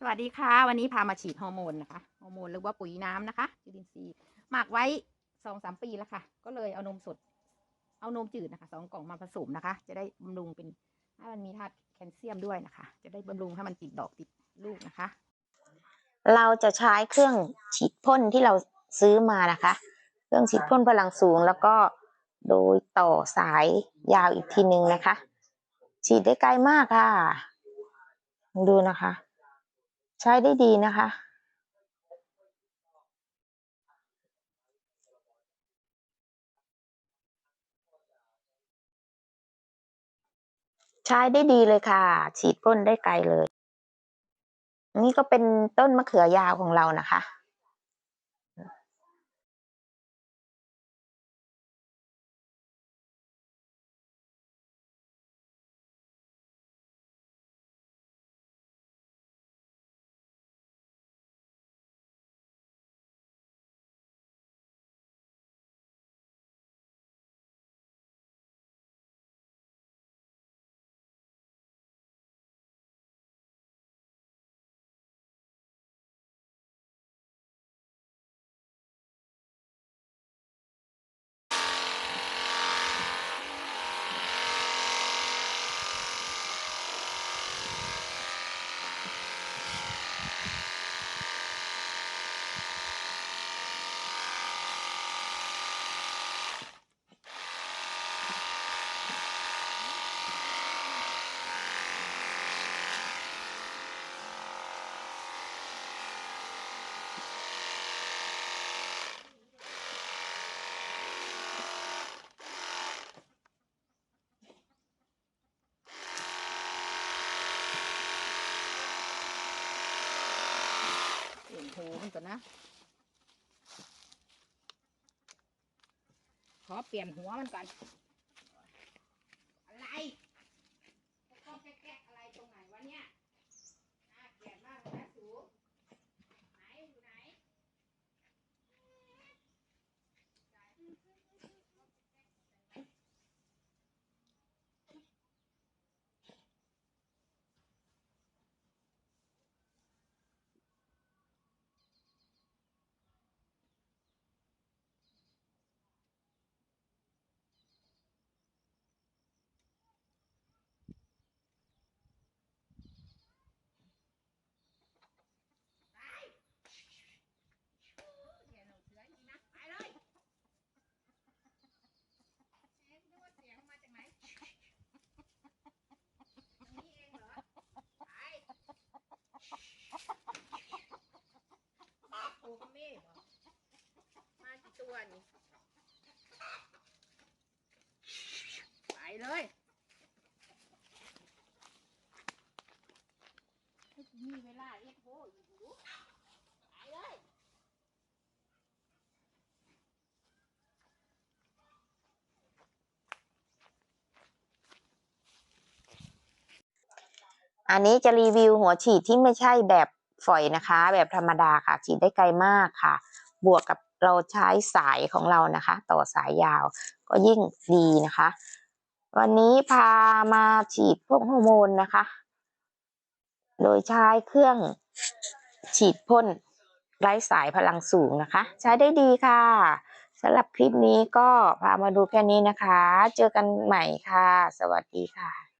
สวัสดีค่ะ วันนี้พามาฉีดฮอร์โมนนะคะฮอร์โมนหรือว่าปุ๋ยน้ำนะคะจุลินทรีย์หมักไว้สองสามปีแล้วค่ะ ก็เลยเอานมสด เอานมจืดนะคะสองกล่องมาผสมนะคะ จะได้บำรุงเป็นให้มันมีธาตุแคลเซียมด้วยนะคะ จะได้บำรุงให้มันติดดอกติดลูกนะคะ เราจะใช้เครื่องฉีดพ่นที่เราซื้อมานะคะ เครื่องฉีดพ่นพลังสูงแล้วก็โดยต่อสายยาวอีกทีนึงนะคะ ฉีดได้ไกลมากค่ะ ดูนะคะ ใช้ได้ดีนะคะ ใช้ได้ดีเลยค่ะ ฉีดพ่นได้ไกลเลย นี่ก็เป็นต้นมะเขือยาวของเรานะคะ เปลี่ยนหูมันก่อนนะ ขอเปลี่ยนหัวมันก่อน อะไรก็แก๊กๆอะไรตรงไหนวะเนี่ยน่าเกลียดมากเลยนะสูไหนอยู่ไหน เดี๋ยวหนูเสืออีกนะไปเลยเอ๊ะนึกว่าเสียงมาจากไหนตรงนี้เองเหรอ ไปโอ้ก็เมฆเหรอมากี่ตัว นี่ไปเลยมีเวลาเอ็ดโบอยู่ดูไปเลยอันนี้จะรีวิวหัวฉีดที่ไม่ใช่แบบฝอยนะคะ แบบธรรมดาค่ะ ฉีดได้ไกลมากค่ะ บวกกับ เราใช้สายของเรานะคะ ต่อสายยาวก็ยิ่งดีนะคะ วันนี้พามาฉีดพวกฮอร์โมนนะคะ โดยใช้เครื่องฉีดพ่นไร้สายพลังสูงนะคะ ใช้ได้ดีค่ะสำหรับคลิปนี้ก็พามาดูแค่นี้นะคะ เจอกันใหม่ค่ะ สวัสดีค่ะ